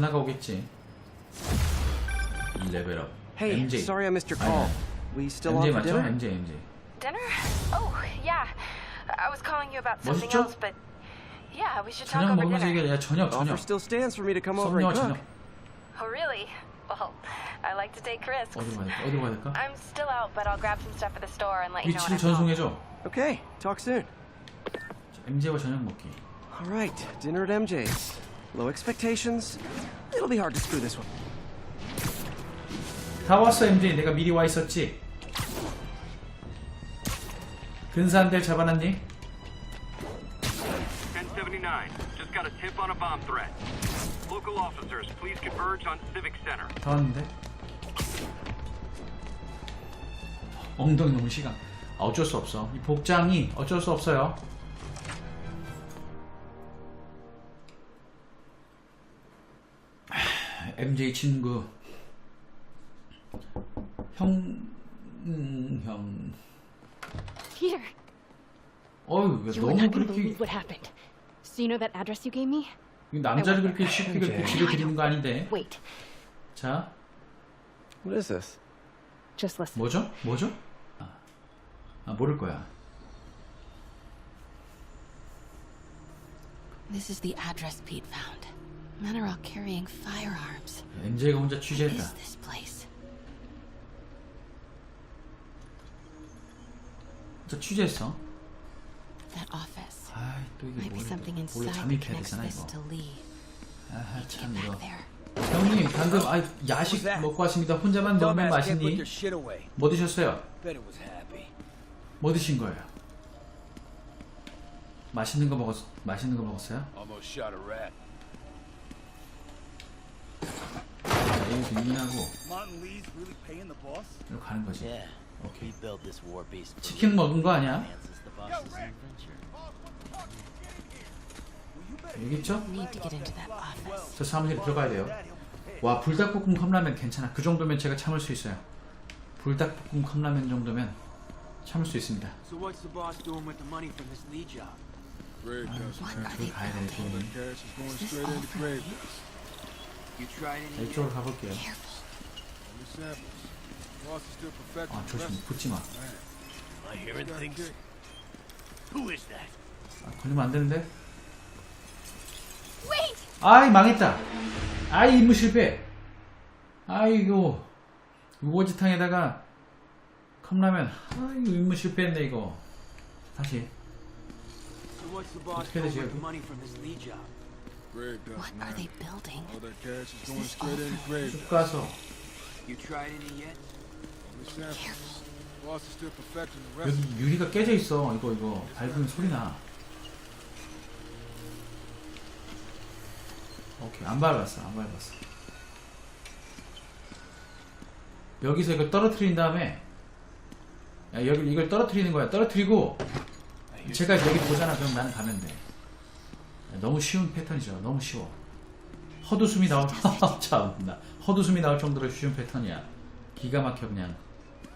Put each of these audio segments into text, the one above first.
나가 오겠지. 이 레벨업. Hey, MJ. sorry I missed your 아니, call. 아니. We still MJ on for 맞죠? dinner? MJ, MJ. Dinner? Oh, yeah. I was calling you about something 멋있죠? else, but yeah, we should talk 저녁 over 먹으면서 dinner. 얘기해. 야, 저녁, Offer 저녁. still stands for me to come over and 썸녀 저녁. cook. Oh, really? Well, I like to take risks. 어디로 가야 될까? 어디로 가야 될까? I'm still out, but I'll grab some stuff at the store and let you know 위치를 when I'm home. 전송해줘. Okay, talk soon. MJ와 저녁 먹기. All right, dinner at MJ's. Low expectations. It'll be hard to screw this one. 다 왔어, MJ. 내가 미리 와 있었지. 근사한데 잡아놨니? 1079. Just got a tip on a bomb threat. Local officers, please converge on Civic Center. 다 왔는데? 엉덩이 너무 시간. 아, 어쩔 수 없어. 이 복장이 어쩔 수 없어요. MJ 친구. 형, 음, 형. Peter, 어휴, 왜 you are 너무 not 그렇게 believe what happened. So you know that address you gave me? 이 남자를 그렇게 쉽게 그렇게 MJ. 기대 드리는 거 아닌데. Wait, 자, What is this? just listen. 뭐죠? 뭐죠? 아, 아 모를 거야. This is the address Pete found. Men are all carrying firearms. MJ가 혼자 What 취재했다. is this place? 저 취재했어. That office. 아이 또 이게 Might be something 뭘 원래 잠입해야 that connects 되잖아 this 이거. to Lee. 아하 Get 참 back 이거. there. 형님 방금 아 야식 먹고 왔습니다. 혼자만 먹으면 Dumbass can't put 맛있니? their shit away. 뭐 드셨어요? Bet it was happy. 뭐 드신 거예요? 맛있는 거 먹었 맛있는 거 먹었어요? Almost shot a rat. Boss? 이렇게 가는 거지. 오케이. 치킨 먹은 거 아니야? 여기 있죠? 저 사무실 들어가야 돼요. 와 불닭볶음 컵라면 괜찮아. 그 정도면 제가 참을 수 있어요. 불닭볶음 컵라면 정도면 참을 수 있습니다. So what's the boss doing with the money from this Lee job? Great, What are 저기 they 가야 되지. building? You tried 이쪽으로 가볼게요. Careful. 아 조심 붙지 마. Am I hearing things? Who is that? 아, 걸리면 안 되는데. Wait! 아이 망했다. 아이 임무 실패. 아이고 우거지탕에다가 컵라면. 아이고 임무 실패했네 이거. 다시. 어떻게 되지, the 여기? 가서 You tried any yet? 유리가 깨져 있어. 이거 이거 밟으면 소리 나. 오케이 안 밟았어 안 밟았어. 여기서 이거 떨어뜨린 다음에 야, 여기 이걸 떨어뜨리는 거야. 떨어뜨리고 제가 여기 보잖아. 그럼 나는 가면 돼. 야, 너무 쉬운 패턴이죠. 너무 쉬워. 헛웃음이 나올 참나 헛웃음이 나올 정도로 쉬운 패턴이야. 기가 막혀 그냥.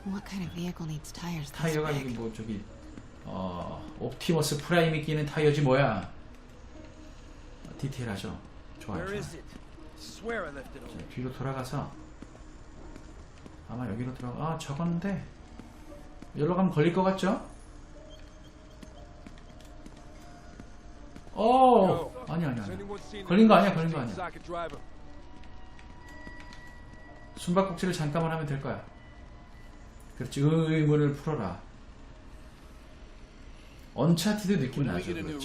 What kind of vehicle needs tires this 타이어가? 이게 뭐 저기 어 옵티머스 프라임이 끼는 타이어지 뭐야 디테일하죠 좋아요, Where 좋아요. is it? Swear I left it 자, over. 뒤로 돌아가서 아마 여기로 들어가 아 적었는데 여기로 가면 걸릴 것 같죠? 어. 아니 아니 아니. 걸린 거 아니야 걸린 거 아니야. 숨바꼭질을 잠깐만 하면 될 거야. 그렇지. 의문을 풀어라. 언차티드 느낌 나죠 그렇죠.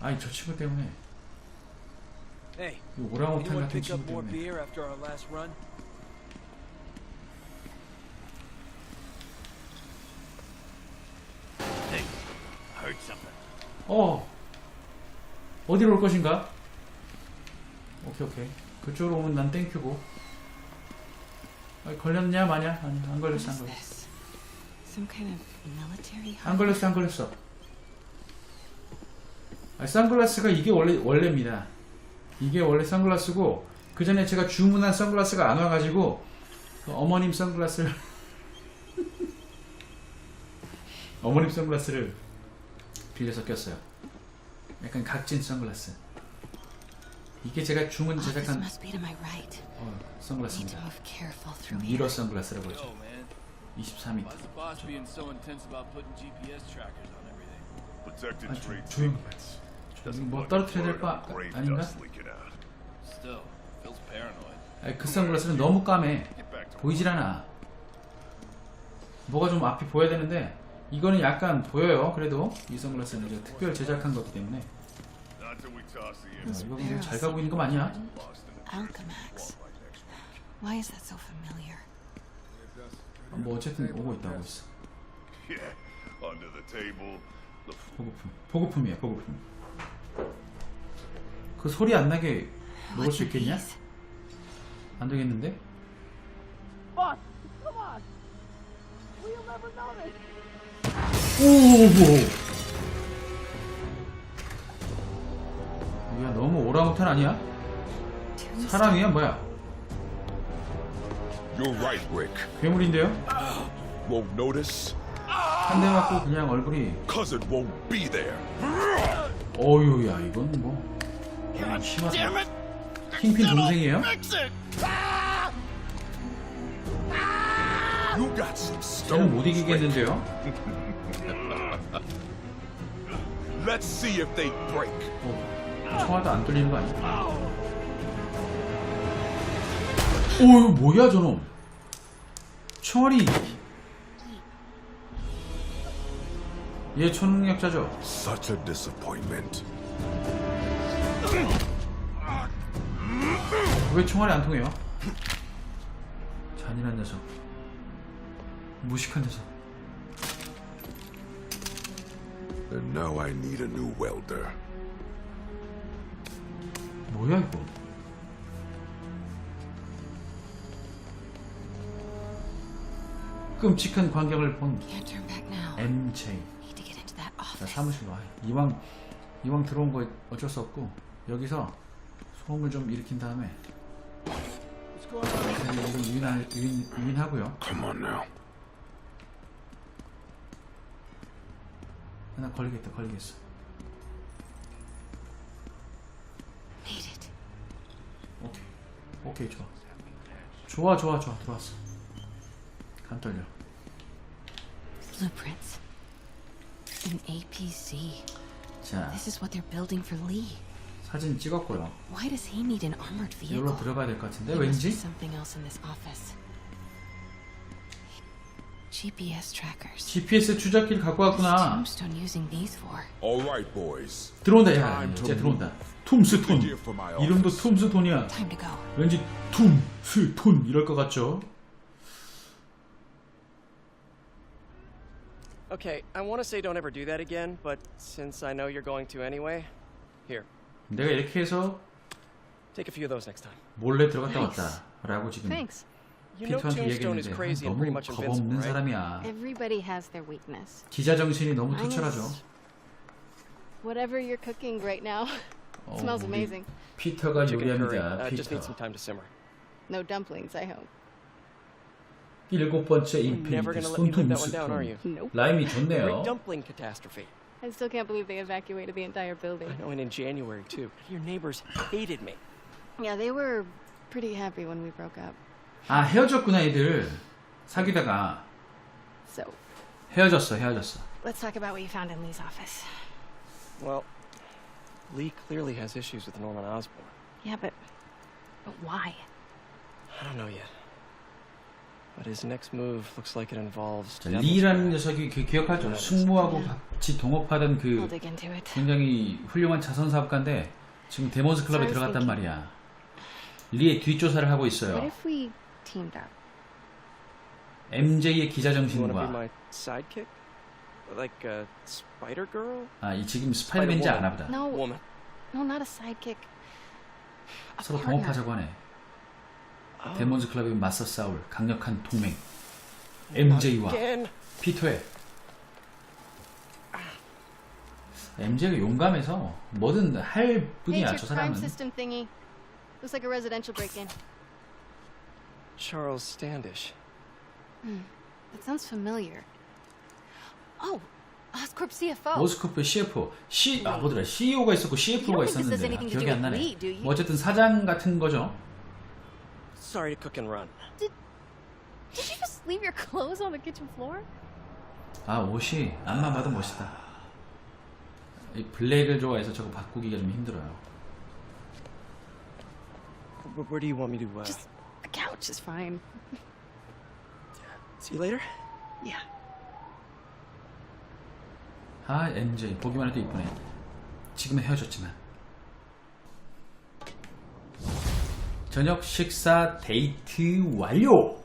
아니 저 친구 때문에. 이 오랑우탄 같은 친구 때문에 beer after our last run? Hey, I heard something. 어 어디로 올 것인가? 오케이 오케이 그쪽으로 오면 난 땡큐고 아, 걸렸냐 마냐? 아니 안 걸렸어 안 걸렸어 안? 걸렸어 안 걸렸어 아, 선글라스가 이게 원래 원래입니다 이게 원래 선글라스고 그 전에 제가 주문한 선글라스가 안 와가지고 그 어머님 선글라스를 어머님 선글라스를 빌려서 꼈어요. 약간 각진 선글라스. 이게 제가 주문 제작한. 어, 선글라스입니다. 미러 선글라스라고 하죠. Yo, man. 24mm. Why's the boss being so intense about putting GPS trackers on everything? Protected 아, 조, trade 조용. secrets. 저기 뭐 떨어뜨려야 될 바 아닌가? 아니, 그 선글라스는 너무 까매. 보이질 않아. 뭐가 좀 앞이 보여야 되는데 이거는 약간 보여요. 그래도 이 선글라스는 이제 특별 제작한 거기 때문에 야. 이거 그냥 잘 가고 있는 거 the Alchemax. Why is that so familiar? 뭐 어쨌든 오고 있다고 있어. Yeah, under the table. The f- 보급품. 보급품이야 보급품. 그 소리 안 나게 먹을 수 있겠냐? 안 되겠는데? 오! 야 너무 오랑우탄 아니야? 사람이야 뭐야? You're right, Rick. 괴물인데요? Won't notice? 한 대 맞고 그냥 얼굴이 Cause it won't be there. 어휴 야 이건 뭐 너무 심하다 킹핀 동생이에요? 쟤는 못. 이기겠는데요? Let's see if they break. 어, 총알도 안 뚫리는 거 아니야? 오 이거 뭐야 저놈 총알이 얘 초능력자죠? Such a disappointment. 왜 총알이 안 통해요? 잔인한 녀석 무식한 녀석 And now I need a new welder. 뭐야 이거 끔찍한 광경을 본 Can't turn back now. MJ Need to get into that 자 office. 사무실로 와 이왕 이왕 들어온 거 어쩔 수 없고 여기서 소음을 좀 일으킨 다음에? 그냥 이거 유인할, 유인, 유인하고요 Come on now. 나 걸리겠다 걸리겠어 Made it. 오케이 오케이 좋아 좋아 좋아 좋아 들어왔어 간 떨려 Blueprints. An APC. 자 This is what they're building for Lee. 사진 찍었고요 Why does he need an armored vehicle? 여기로 들어가야 될 것 같은데 There must be 왠지 something else in this office. GPS trackers. GPS 추적기를 갖고 What's 왔구나 Tombstone using these for? All right, boys. 들어온다 야 이제 들어온다 툼스톤 Clear for my 이름도 office. 툼스톤이야 Time to go. 왠지 툼스톤 이럴 것 같죠 Okay, I want to say don't ever do that again, but since I know you're going to anyway, here, 내가 이렇게 해서 take a few of those next time. 몰래 들어갔다 Nice. 왔다 라고 지금 Thanks. You know 피터한테 Tombstone is 얘기했는데 crazy and 너무 pretty much 겁 invincible, 없는 right? 사람이야 Everybody has their weakness. 기자 정신이 너무 Mine 투철하죠 is Whatever you're cooking right now 어, smells 우리 amazing. 피터가 Chicken curry. 요리합니다 Uh, just 피터 need some time to simmer. No dumplings, I hope. 일곱 번째 You're never 인피니티 gonna let me live that one down, are 손톱스톤 you? Nope. 라임이 Great 좋네요 dumpling catastrophe. I still can't believe they evacuated the entire building. I know, and in January too. Your neighbors hated me. Yeah, they were pretty happy when we broke up. 아 헤어졌구나 애들 사귀다가 So, 헤어졌어 헤어졌어 let's talk about what you found in Lee's office. Well, Lee clearly has issues with Norman Osborn. Yeah, but but why? I don't know yet. But his next move looks like it involves. 자, Devil's 리라는 Back. 녀석이 기- 기억하죠 승무하고 같이 동업하던 We'll 그 dig into it. 굉장히 훌륭한 자선 사업가인데 지금 데몬스 클럽에 들어갔단 말이야 리의 뒷조사를 하고 What 있어요 if we teamed up? MJ의 기자 You want to be 정신과 my sidekick? Like a Spider Girl? 아, 이 지금 스파이더맨인지 Spider-Woman. 아나 보다 No, Woman. no, not a sidekick. A 서로. 동업하자고 하네 Oh, 데몬즈 클럽에 맞서 싸울 강력한 동맹 MJ와. 피터의 MJ가 용감해서 뭐든 할 it's 저 사람은 system thingy. Looks like a residential break-in. Charles Standish. That sounds familiar. Oh, Oscorp CFO. 모스코프 CF, C 아 뭐더라 CEO가 있었고 CFO가 있었는데 to 기억이 안 나네. 뭐 어쨌든 사장 같은 거죠. Sorry to cook and run. Did you just leave your clothes on the kitchen floor? 아 옷이 앞만 봐도 멋있다. 이 블랙을 좋아해서 저거 바꾸기가 좀 힘들어요. Where, where do you want me to, uh... Just couch is fine. See you later? Yeah. 아 MJ 보기만 해도 이쁘네. 지금은 헤어졌지만. 저녁 식사 데이트 완료.